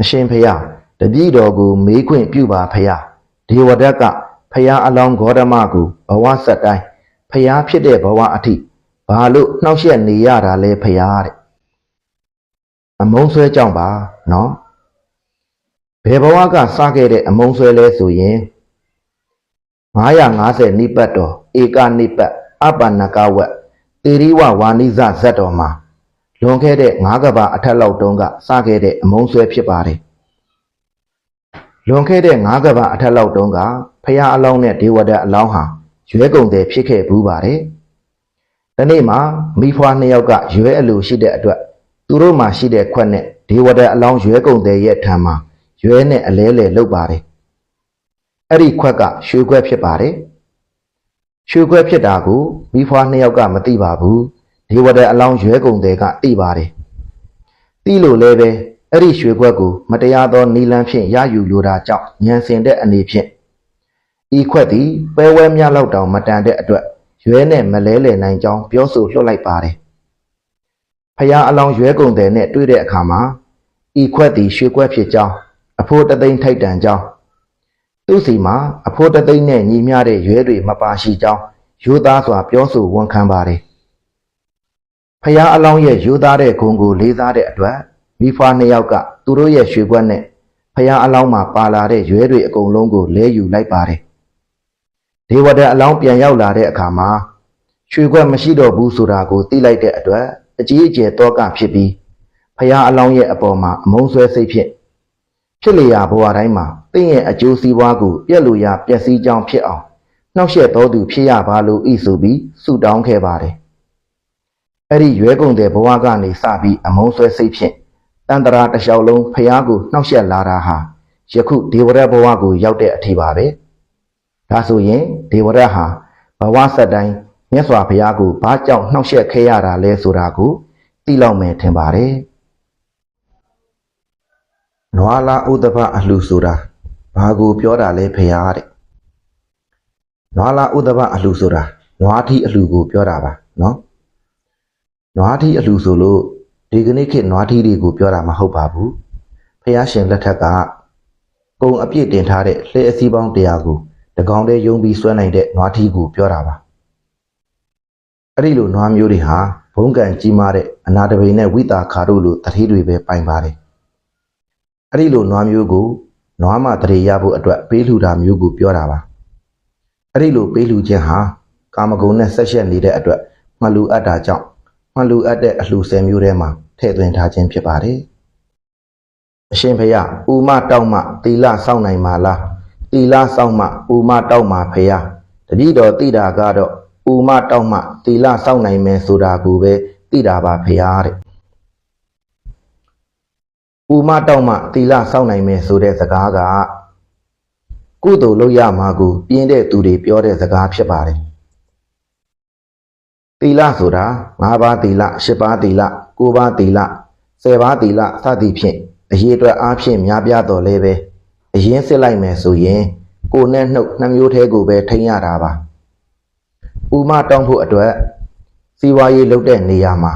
အရှင်ဖျားတပည့်တော်ကိုမေးခွင့်ပြုပါဖျားဒေဝဒတ်ကဖျားအလောင်းဂေါတမကိုဘဝဆက်တိုင်းဖျားဖြစ်တဲ့ဘဝအထိဘာလို့နှောက်ယှက်နေရတာလဲဖျားတဲ့အမုန်းဆွဲကြောင့်ပါနော်ဘယ်ဘဝကစခဲ့တဲ့အမုန်းဆွဲလဲဆိုရင်950နိပတ်တော်ဧကနိပတ်အပ္ပနကဝက်တေရိဝဝါနိဇဇတ်တော်မှာ လွန်ခဲ့တဲ့9ကဘာအထက်လောက်တုန်းကစခဲ့တဲ့အမုန်းဆွဲဖြစ်ပါတယ်လွန်ခဲ့တဲ့9ကဘာအထက်လောက်တုန်းကဖရာအလောင်းနဲ့ဒေဝဒတ်အလောင်းဟာရွဲကုန်တယ်ဖြစ်ခဲ့ဘူးပါတယ်ဒီနေ့မှာမိဖွားနှစ်ယောက်ကရွဲအလိုရှိတဲ့အတွက်သူတို့မှာရှိတဲ့ခွက်နဲ့ဒေဝဒတ်အလောင်းရွဲကုန်တယ်ရဲ့ထံမှာရွဲနဲ့အလဲလဲလုပ်ပါတယ်အဲ့ဒီခွက်ကရွှေခွက်ဖြစ်ပါတယ်ရွှေခွက်ဖြစ်တာကိုမိဖွားနှစ်ယောက်ကမသိပါဘူး ဒေဝဒတ်အလောင်းရွဲကုန်တယ်ကသိပါတယ်သိလို့လည်းပဲအဲ့ဒီရွှေခွက်ကိုမတရားသောနီလန်းဖြင့်ရယူလိုတာကြောင့်ညံစင်တဲ့အနေဖြင့်ဤခွက်သည်ပဲဝဲမြလောက်တောင်မတန်တဲ့အတွက်ရွဲနဲ့မလဲလဲနိုင်ကြောင်းပြောဆိုလွှတ်လိုက်ပါတယ်ဖယားအလောင်းရွဲကုန်တယ်နဲ့တွေ့တဲ့အခါမှာဤခွက်သည်ရွှေခွက်ဖြစ်ကြောင်းအဖိုးတသိန်းထိုက်တန်ကြောင်းသူ့စီမှာအဖိုးတသိန်းနဲ့ညီမျှတဲ့ရွဲတွေမပါရှိကြောင်းယူသားစွာပြောဆိုဝန်ခံပါတယ် ဖယားအလောင်းရဲ့ယူသားတဲ့ဂုံကိုလေးစားတဲ့အတွက်မိဖွားနှစ်ယောက်ကသူတို့ရဲ့ရွှေခွက်နဲ့ဖယားအလောင်းမှာပါလာတဲ့ရွဲတွေအကုန်လုံးကိုလဲယူလိုက်ပါတယ်ဒေဝဒတ်အလောင်းပြန်ရောက်လာတဲ့အခါမှာရွှေခွက်မရှိတော့ဘူးဆိုတာကိုသိလိုက်တဲ့အတွက်အကြီးအကျယ်တောကဖြစ်ပြီးဖယားအလောင်းရဲ့အပေါ်မှာအမုန်းဆွဲစိတ်ဖြင့်ဖြစ်လျာဘဝတိုင်းမှာတင့်ရဲ့အကျိုးစီးပွားကိုပြက်လို့ရပျက်စီးကြောင်းဖြစ်အောင်နှောက်ယှက်တော်သူဖြစ်ရပါလို့ဤဆိုပြီးဆုတောင်းခဲ့ပါတယ် အဲ့ဒီရွဲကုန်တဲ့ဘဝကနေစပြီးအမုန်းဆွဲစိတ်ဖြင့်တန်တရာတစ်လျှောက်လုံးဖယားကိုနှောက်ယှက်လာတာဟာယခုဒေဝရတ်ဘဝကိုရောက်တဲ့အထိပါပဲဒါဆိုရင်ဒေဝရတ်ဟာဘဝဆက်တိုင်းမြတ်စွာဘုရားကိုဘာကြောင့်နှောက်ယှက်ခဲ့ရတာလဲဆိုတာကိုသိလောက်မယ်ထင်ပါတယ်နွာလာဥဒ္ဒဘအလှဆိုတာဘာကိုပြောတာလဲဖရားတဲ့နွာလာဥဒ္ဒဘအလှဆိုတာနွားထီအလှကိုပြောတာပါနော် နွားထီအလှဆိုလို့ဒီကနေ့ခေတ်နွားထီတွေကိုပြောတာမဟုတ်ပါဘူးဖះရှင်လက်ထက်ကကုံအပြည့်တင်ထားတဲ့လှဲအစည်းပေါင်းတရားကိုတကောင်တည်းယုံပြီးဆွဲနိုင်တဲ့နွားထီကိုပြောတာပါအဲ့ဒီလိုနွားမျိုးတွေဟာဘုံကံကြီးမားတဲ့အနာတပိန်နဲ့ဝိတာခါတို့လိုတတိတွေပဲပိုင်ပါတယ်အဲ့ဒီလိုနွားမျိုးကိုနွားမတရေရဖို့အတွက်ပေးလှူတာမျိုးကိုပြောတာပါအဲ့ဒီလိုပေးလှူခြင်းဟာကာမဂုဏ်နဲ့ဆက်ရှက်နေတဲ့အတွက်မှလူအပ်တာကြောင့် မှလူအပ်တဲ့အလှူဆယ်မျိုးထဲမှာထည့်သွင်းထားခြင်းဖြစ်ပါတယ်အရှင်ဖယားဥမတောက်မှတီလစောင့်နိုင်မှာလားတီလစောင့်မှဥမတောက်မှဖယားတတိတော်တိတာကတော့ဥမတောက်မှတီလစောင့်နိုင်မယ်ဆိုတာကိုပဲတိတာပါဖယားတဲ့ဥမတောက်မှတီလစောင့်နိုင်မယ်ဆိုတဲ့စကားကကုသိုလ်လုပ်ရမှာကိုပြင်းတဲ့သူတွေပြောတဲ့စကားဖြစ်ပါတယ် တီလဆိုတာ၅ပါးတီလ၈ပါးတီလ၉ပါးတီလ၁၀ပါးတီလစသည်ဖြင့်အရေးအတွက်အားဖြင့်များပြားတော်လဲပဲအရင်စစ်လိုက်မယ်ဆိုရင် ကိုယ်နဲ့နှုတ်နှမျိုးသေးကိုပဲထိန်းရတာပါဥမတောင်းဖို့အတွက်စီဝါရေးလုပ်တဲ့နေရာမှာ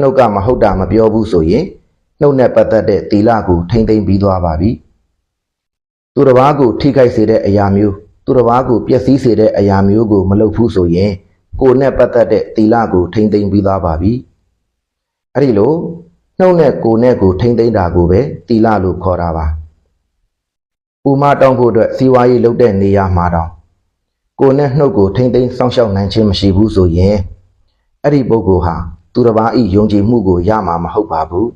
နှုတ်ကမဟုတ်တာမပြောဘူးဆိုရင်နှုတ်နဲ့ပတ်သက်တဲ့တီလကိုထိမ့်သိမ့်ပြီးသွားပါပြီသူတစ်ပါးကိုထိခိုက်စေတဲ့အရာမျိုးသူတစ်ပါးကိုပျက်စီးစေတဲ့အရာမျိုးကိုမလုပ်ဘူးဆိုရင် ကိုယ်နဲ့ပတ်သက်တဲ့တီလကိုထိမ့်သိမ့်ပြီးသားပါပြီအဲ့ဒီလိုနှုတ်နဲ့ကိုယ်နဲ့ကိုထိမ့်သိမ့်တာကိုပဲတီလလို့ခေါ်တာပါဥမတောင်းဖို့အတွက်စီဝါရေးလုပ်တဲ့နေရာမှာတောင်ကိုယ်နဲ့နှုတ်ကိုထိမ့်သိမ့်စောင့်ရှောက်နိုင်ခြင်းမရှိဘူးဆိုရင်အဲ့ဒီပုဂ္ဂိုလ်ဟာသူတစ်ပါးဤယုံကြည်မှုကိုရမှာမဟုတ်ပါဘူး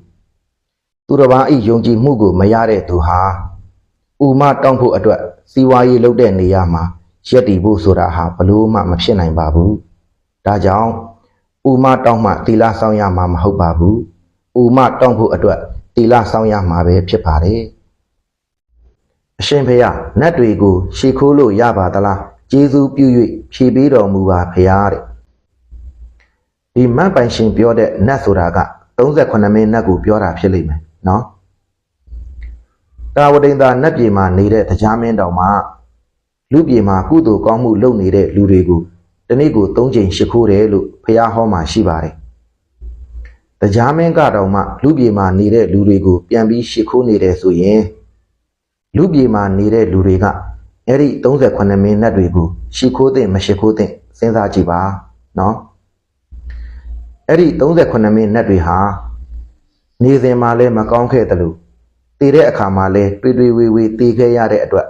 သူတစ်ပါးဤယုံကြည်မှုကိုမရတဲ့သူဟာဥမတောင်းဖို့အတွက်စီဝါရေးလုပ်တဲ့နေရာမှာရက်တည်ဖို့ဆိုတာဟာဘလို့မှမဖြစ်နိုင်ပါဘူး။ ဒါကြောင့်ဥမတောင်းမှတီလာဆောင်ရမှာမဟုတ်ပါဘူး။ဥမတောင်းဖို့အတွက်တီလာဆောင်ရမှာပဲဖြစ်ပါတယ်။အရှင်ဖေယနတ်တွေကိုရှ िख ိုးလို့ရပါသလား။ကျေးဇူးပြု၍ဖြေပေးတော်မူပါဖေယတဲ့။ဒီမတ်ပိုင်ရှင်ပြောတဲ့နတ်ဆိုတာက38မိနစ်ကိုပြောတာဖြစ်လိမ့်မယ်နော်။တာဝတိန်သာနတ်ပြည်မှာနေတဲ့တရားမင်းတော်မှာလူပြေမှာကုသိုလ်ကောင်းမှုလုပ်နေတဲ့လူတွေကို တနေ့ကို၃ချိန်ရှိခိုးတယ်လို့ဖះဟောမှာရှိပါတယ်။တရားမင်းကတောင်မှလူပြေမှာနေတဲ့လူတွေကိုပြန်ပြီးရှိခိုးနေတယ်ဆိုရင်လူပြေမှာနေတဲ့လူတွေကအဲ့ဒီ38မိနစ်တွေကိုရှိခိုးတဲ့မရှိခိုးတဲ့စဉ်းစားကြည့်ပါနော်။အဲ့ဒီ38မိနစ်တွေဟာနေစဉ်မှာလည်းမကောင်းခဲ့တယ်လို့တည်တဲ့အခါမှာလဲတွေးတွေးဝေးဝေးတည်ခဲ့ရတဲ့အတွက်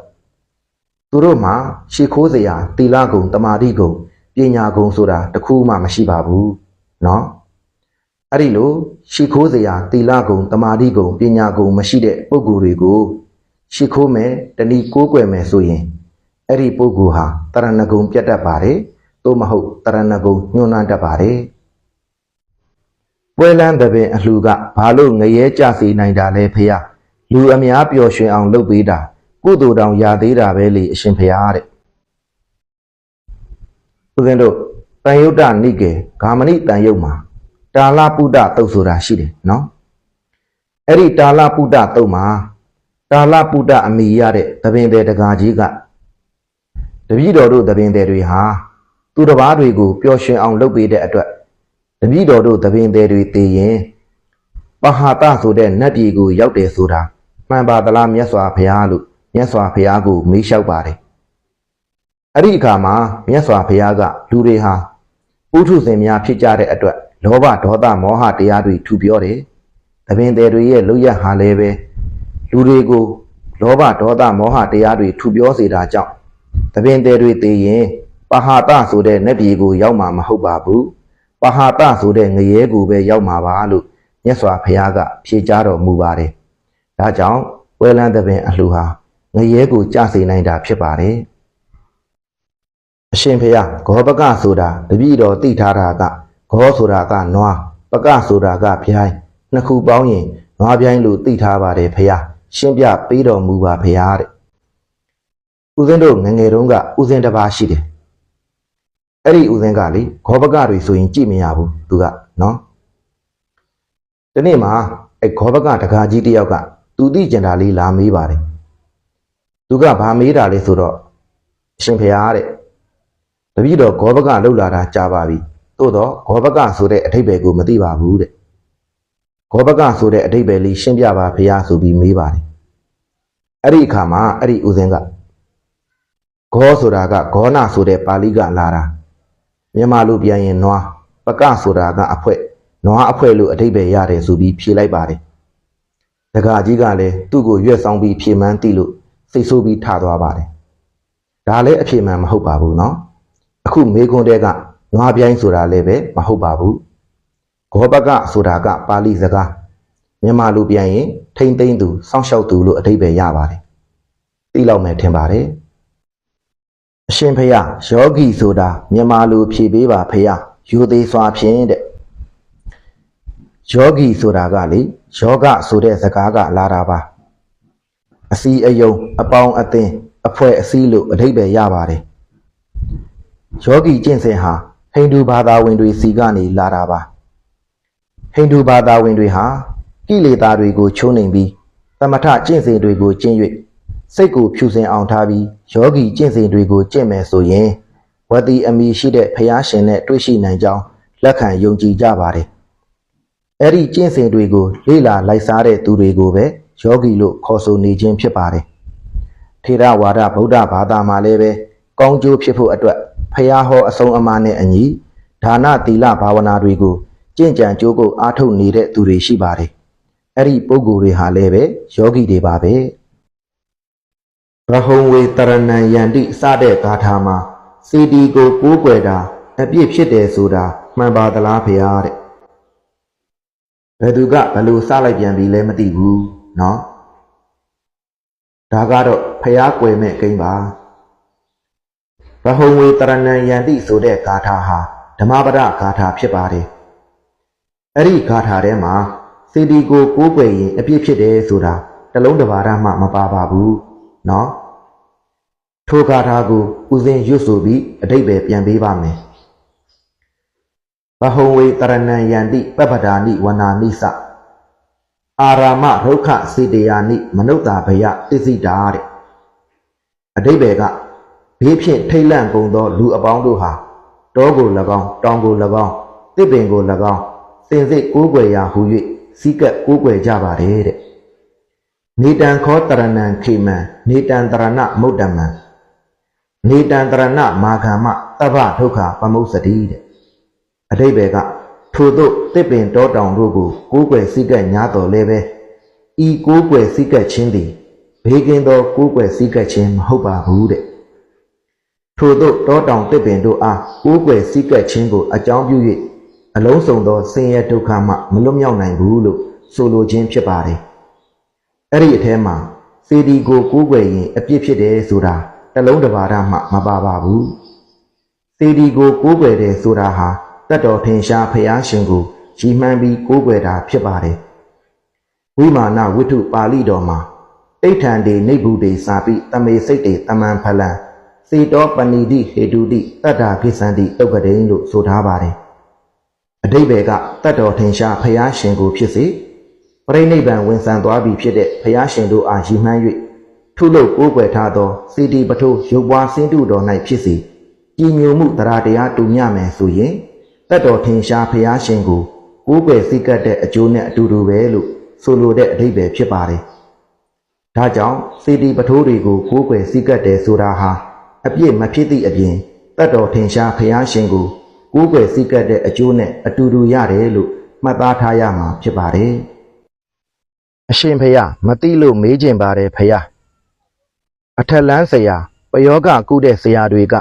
သူတို့မှာရှ िख ိုးစရာတီလာကုံတမာတိကုံ ညာကုံဆိုတာတစ်ခုမှမရှိပါဘူးနော်အဲ့ဒီလိုရှ िख ိုးစရာတီလာကုံတမာတိကုံပညာကုံမရှိတဲ့ပုဂ္ဂိုလ်တွေကိုရှ िख ိုးမယ်တဏီကိုးကွယ်မယ်ဆိုရင်အဲ့ဒီပုဂ္ဂိုလ်ဟာတရဏဂုံပြတ်တတ်ပါတယ်သို့မဟုတ်တရဏဂုံညှိုးနှံတတ်ပါတယ်ပွဲလန်းတဲ့ပင်အလှကဘာလို့ငရဲကြစီနိုင်တာလဲဖေယလူအများပျော်ရွှင်အောင်လုပ်ပေးတာကုသိုလ်တောင်ရသေးတာပဲလေအရှင်ဖေယတဲ့ ဦးဇင်းတို့တန်ယုတ်တနိကေဂာမဏိတန်ယုတ်မှာတာလပုဒ္ဒတုတ်ဆိုတာရှိတယ်နော်အဲ့ဒီတာလပုဒ္ဒတုတ်မှာတာလပုဒ္ဒအမိရတဲ့သပင်တဲ့တကာကြီးကတပည့်တော်တို့သပင်တဲ့တွေဟာသူတစ်ပါးတွေကိုပျော်ရွှင်အောင်လုပ်ပေးတဲ့အတွက်တပည့်တော်တို့သပင်တဲ့တွေတည်ရင်ပဟာတဆိုတဲ့နတ်ပြည်ကိုရောက်တယ်ဆိုတာမှန်ပါသလားမြတ်စွာဘုရားလို့မြတ်စွာဘုရားကိုမေးလျှောက်ပါတယ် အဲ့ဒီအခါမှာမြတ်စွာဘုရားကလူတွေဟာပုထုဇဉ်များဖြစ်ကြတဲ့အတွက်လောဘဒေါသမောဟတရားတွေထူပြောတယ်။တပင်တယ်တွေရဲ့လုယက်ဟာလည်းပဲလူတွေကိုလောဘဒေါသမောဟတရားတွေထူပြောစေတာကြောင့်တပင်တယ်တွေသိရင်ပဟာတဆိုတဲ့နတ်ပြည်ကိုရောက်မှာမဟုတ်ပါဘူး။ပဟာတဆိုတဲ့ငရဲကိုပဲရောက်မှာပါလို့မြတ်စွာဘုရားကဖြေကြားတော်မူပါတယ်။ဒါကြောင့်ဝဲလန်းတပင်အလှူဟာငရဲကိုကြစေနိုင်တာဖြစ်ပါတယ်။ အရှင်ဖေယဂောပကဆိုတာတပည့်တော်သိထားတာကဂောဆိုတာကနွားပကဆိုတာကဗျိုင်းနှစ်ခုပေါင်းရင်နွားဗျိုင်းလို့သိထားပါတယ်ဖေယရှင်းပြပေးတော်မူပါဖေယတဲ့ဦးဇင်းတို့ငယ်ငယ်တုန်းကဦးဇင်းတစ်ပါးရှိတယ်အဲ့ဒီဦးဇင်းကလေဂောပကတွေဆိုရင်ကြည့်မရဘူးသူကနော်ဒီနေ့မှာအဲ့ဂောပကတကာကြီးတယောက်ကသူသိကျင်တာလေးလာမေးပါတယ်သူကဘာမေးတာလဲဆိုတော့အရှင်ဖေယတဲ့ တပည့်တော်ဂောဘကလှုပ်လာတာကြာပါပြီသို့တော့ဂောဘကဆိုတဲ့အထိပ္ပယ်ကိုမသိပါဘူးတဲ့ဂောဘကဆိုတဲ့အထိပ္ပယ်လေးရှင်းပြပါဖေရဆိုပြီးမေးပါတယ်အဲ့ဒီအခါမှာအဲ့ဒီဦးဇင်းကဂောဆိုတာကဂောနာဆိုတဲ့ပါဠိကလာတာမြန်မာလိုပြန်ရင်နွားပကဆိုတာကအဖွဲနွားအဖွဲလို့အထိပ္ပယ်ရတယ်ဆိုပြီးဖြေလိုက်ပါတယ်တက္ကကြီးကလည်းသူ့ကိုရွက်ဆောင်ပြီးဖြေမှန်းသိလို့စိတ်ဆိုးပြီးထသွားပါတယ်ဒါလည်းအဖြေမှန်မဟုတ်ပါဘူးเนาะ အခုမေခွန်းတဲကနွားပြိုင်းဆိုတာလည်းပဲမဟုတ်ပါဘူးဂောပကဆိုတာကပါဠိစကားမြန်မာလိုပြန်ရင် ထိမ့်သိမ့်သူစောင့်ရှောက်သူလို့အဓိပ္ပာယ်ရပါတယ်သိလောက်မယ်ထင်ပါတယ်အရှင်ဖေယယောဂီဆိုတာမြန်မာလိုဖြေပေးပါဖေယယူသေးစွာဖြင့်တဲ့ယောဂီဆိုတာကလေယောဂဆိုတဲ့စကားကလာတာပါအစီအယုံအပေါင်းအသင်းအဖွဲ့အစည်းလို့အဓိပ္ပာယ်ရပါတယ် ယောဂီကျင့်စဉ်ဟာဟိန္ဒူဘာသာဝင်တွေစီကနေလာတာပါဟိန္ဒူဘာသာဝင်တွေဟာကိလေသာတွေကိုချိုးနှိမ်ပြီးသမထကျင့်စဉ်တွေကိုကျင့်၍စိတ်ကိုဖြူစင်အောင်ထားပြီးယောဂီကျင့်စဉ်တွေကိုကျင့်မယ်ဆိုရင်ဝတိအမိရှိတဲ့ဖျားရှင်နဲ့တွေ့ရှိနိုင်ကြောင်းလက်ခံယုံကြည်ကြပါတယ်အဲ့ဒီကျင့်စဉ်တွေကိုလေ့လာလိုက်စားတဲ့သူတွေကိုပဲယောဂီလို့ခေါ်ဆိုနေခြင်းဖြစ်ပါတယ်ထေရဝါဒဗုဒ္ဓဘာသာမှာလည်းပဲကောင်းကျိုးဖြစ်ဖို့အတွက် ရာဟောအဆုံးအမနဲ့အညီဒါနသီလဘာဝနာတွေကိုကြင့်ကြံကြိုးကုပ်အားထုတ်နေတဲ့သူတွေရှိပါတယ်။အဲ့ဒီပုဂ္ဂိုလ်တွေဟာလည်းပဲယောဂီတွေပါပဲ။ရဟုံဝေတရဏံယန္တိစတဲ့ဂါထာမှာစီတီကိုကိုးကွယ်တာအပြစ်ဖြစ်တယ်ဆိုတာမှန်ပါသလားဖေဟာတဲ့။ဘယ်သူကဘယ်လိုစလိုက်ပြန်ပြီလဲမသိဘူးနော်။ဒါကတော့ဖျားကွယ်မဲ့ဂိမ်းပါ။ ရဟုံဝေတရဏံယန္တိဆိုတဲ့ဂါထာဟာဓမ္မပဒဂါထာဖြစ်ပါတယ်အဲ့ဒီဂါထာထဲမှာစေတီကိုကိုးကွယ်ရင်အပြစ်ဖြစ်တယ်ဆိုတာတစ်လုံးတစ်ပါးမှမပါပါဘူးเนาะထိုဂါထာကိုဥစဉ်ရွတ်ဆိုပြီးအတိတ်ပဲပြန်ပေးပါမယ်ဘဟုံဝေတရဏံယန္တိပပ္ပဒါနိဝနာနိစအာရာမဒုက္ခစေတယာနိမနုဿာဘယသစ္စိတာတဲ့အတိတ်ပဲက ဘေးဖြင့်ထိတ်လန့်ကုန်သော လူအပေါင်းတို့ဟာတောကို၎င်းတောင်ကို၎င်းတစ်ပင်ကို၎င်းစင်စစ်ကိုးကွယ်ရာဟူ၍စီကပ်ကိုးကွယ်ကြပါတယ်တဲ့နေတံခောတရဏံခေမံနေတံတရဏမုဒ္ဒမံနေတံတရဏမာဂမတဗ္ဗဒုက္ခပမုစ္စတိတဲ့အတိဘယ်ကထို့သို့တစ်ပင်တောတောင်တို့ကိုကိုးကွယ်စိကပ်ညာတော်လဲပဲဤကိုးကွယ်စိကပ်ခြင်းသည်ဘေးကင်းသောကိုးကွယ်စိကပ်ခြင်းမဟုတ်ပါဘူးတဲ့ ထို့သို့တောတောင်တစ်ပင်တို့အားကိုးကွယ်စိကပ်ခြင်းကိုအကြောင်းပြု၍အလုံးစုံသောဆင်းရဲဒုက္ခမှမလွတ်မြောက်နိုင်ဘူးလို့ဆိုလိုခြင်းဖြစ်ပါတယ်အဲ့ဒီအထဲမှာစေတီကိုကိုးကွယ်ရင်အပြစ်ဖြစ်တယ်ဆိုတာတစ်လုံးတစ်ပါဒမှမပါပါဘူးသေဒီကိုကိုးကွယ်တယ်ဆိုတာဟာတတ်တော်ထင်ရှားဖျားရှင်ကိုရည်မှန်းပြီးကိုးကွယ်တာဖြစ်ပါတယ်ဝိမာနဝိတ္ထုပါဠိတော်မှာအိဋ္ဌံတေနိဗ္ဗုတေစာပိတမေစိတ်တေတမန်ဖလံ စေတောပဏိတိဟေတုတိတတ္တာကိစ္ဆန္တိတုတ်ကတိန်လို့ဆိုထားပါတယ်အတိဘယ်ကတတ်တော်ထင်ရှားဖျားရှင်ကိုဖြစ်စေပြိဋိဘံဝင်ဆံသွားပြီဖြစ်တဲ့ဖျားရှင်တို့အားရည်မှန်း၍ထုလို့ကိုးကွယ်ထားသောစေတီပထိုးရုပ်ပွားစင်းတုတော်၌ဖြစ်စေကြည်ညိုမှုတရားတရားတူမျှမယ်ဆိုရင်တတ်တော်ထင်ရှားဖျားရှင်ကိုကိုးကွယ်စိတ်ကပ်တဲ့အကျိုးနဲ့အတူတူပဲလို့ဆိုလိုတဲ့အဓိပ္ပာယ်ဖြစ်ပါတယ်။ဒါကြောင့်စေတီပထိုးတွေကိုကိုးကွယ်စိတ်ကပ်တယ်ဆိုတာဟာ အပြစ်မဖြစ်သည့်အပြင်တတ်တော်ထင်ရှားဖျားရှင်ကိုကိုးကွယ်စိတ်ကပ်တဲ့အကျိုးနဲ့အတူတူရတယ်လို့မှတ်သားထားရမှာဖြစ်ပါတယ်။အရှင်ဖျားမသိလို့မေးကျင်ပါတယ်ဖျားအထက်လန်းဆရာပယောဂကုတဲ့ဆရာတွေက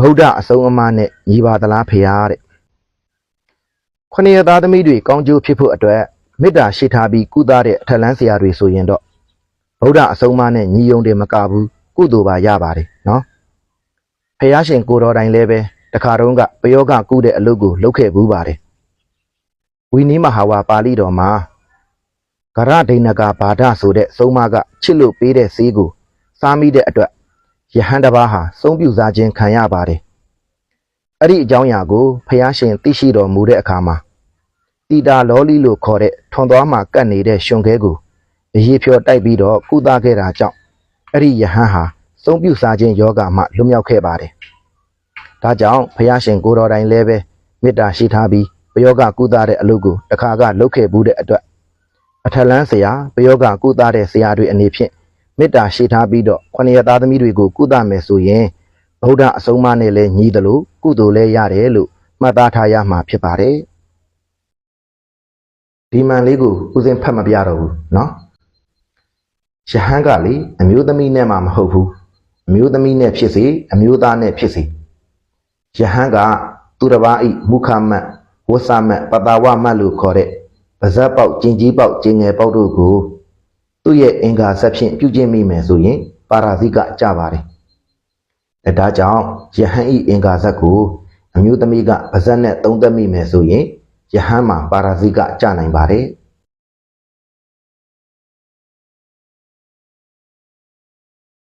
ဗုဒ္ဓအဆုံးအမနဲ့ညီပါသလားဖေဟာတဲ့ခொနည်းသားသမီးတွေကောင်းကျိုးဖြစ်ဖို့အတွက်မေတ္တာရှိထားပြီးကုသတဲ့အထက်လန်းဆရာတွေဆိုရင်တော့ဗုဒ္ဓအဆုံးအမနဲ့ညီယုံတယ်မကဘူးကုသိုလ်ပါရပါတယ်နော် ဖះရှင်ကိုတော်တိုင်လည်းပဲတခါတုန်းကပယောဂကုတဲ့အလုပ်ကိုလုပ်ခဲ့ဘူးပါတယ်ဝီနီးမဟာဝါပါဠိတော်မှာဂရဒိဏကဘာဒဆိုတဲ့သုံးမကချစ်လို့ပေးတဲ့ဈေးကိုစားမိတဲ့အတွက်ယဟန်တစ်ပါးဟာစုံပြူစားခြင်းခံရပါတယ်။အဲ့ဒီအကြောင်းအရာကိုဖះရှင်သိရှိတော်မူတဲ့အခါမှာတီတာလောလီလို့ခေါ်တဲ့ထွန်သွားမှာကတ်နေတဲ့ရှင်ခဲကိုအရေးဖြောတိုက်ပြီးတော့ကုသခဲ့တာကြောင့်အဲ့ဒီယဟန်ဟာ စုံပြူစားခြင်းယောဂမှလွတ်မြောက်ခဲ့ပါတယ်။ဒါကြောင့်ဖះရှင်ကိုတော်တိုင်လည်းပဲမေတ္တာရှိထားပြီးပယောဂကုသတဲ့အလုပ်ကိုတစ်ခါကလုပ်ခဲ့ဘူးတဲ့အတွက်အထက်လန်းဆရာပယောဂကုသတဲ့ဆရာတွေအနေဖြင့်မေတ္တာရှိထားပြီးတော့ခொနည်းသားသမီးတွေကိုကုသမယ်ဆိုရင်ဗုဒ္ဓအဆုံးအမနဲ့လည်းညီတယ်လို့ကုသိုလ်လည်းရတယ်လို့မှတ်သားထားရမှာဖြစ်ပါတယ်ဒီမှန်လေးကိုဦးစင်းဖတ်မပြတော့ဘူးเนาะယဟန်ကလေအမျိုးသမီးနဲ့မှမဟုတ်ဘူး အမျိုးသမီးနဲ့ဖြစ်စေအမျိုးသားနဲ့ဖြစ်စေယဟန်ကသူတစ်ပါးဤမုခမတ်ဝဆမတ်ပတာဝမတ်လို့ခေါ်တဲ့ပါဇက်ပေါက်ကျင်ကြီးပေါက်ကျင်ငယ်ပေါက်တို့ကိုသူ့ရဲ့အင်္ဂါဆက်ဖြင့်ပြုကျင့်မိမယ်ဆိုရင်ပါရာဇိကကြပါတယ်။အဲဒါကြောင့်ယဟန်ဤအင်္ဂါဆက်ကိုအမျိုးသမီးကပါဇက်နဲ့သုံးသက်မိမယ်ဆိုရင်ယဟန်မှာပါရာဇိကကြနိုင်ပါတယ်။